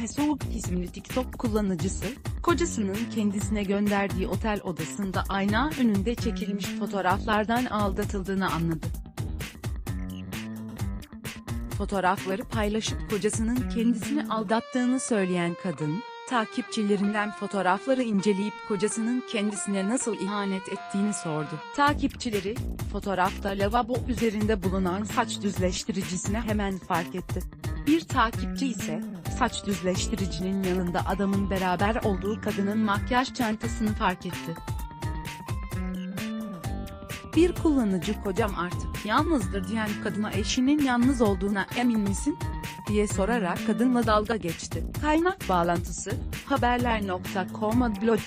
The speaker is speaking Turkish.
Hesouk isimli TikTok kullanıcısı, kocasının kendisine gönderdiği otel odasında ayna önünde çekilmiş fotoğraflardan aldatıldığını anladı. Fotoğrafları paylaşıp kocasının kendisini aldattığını söyleyen kadın, takipçilerinden fotoğrafları inceleyip kocasının kendisine nasıl ihanet ettiğini sordu. Takipçileri, fotoğrafta lavabo üzerinde bulunan saç düzleştiricisine hemen fark etti. Bir takipçi ise, saç düzleştiricinin yanında adamın beraber olduğu kadının makyaj çantasını fark etti. Bir kullanıcı kocam artık yalnızdır diyen kadına eşinin yalnız olduğuna emin misin? diye sorarak kadınla dalga geçti. Kaynak bağlantısı, haberler.com blog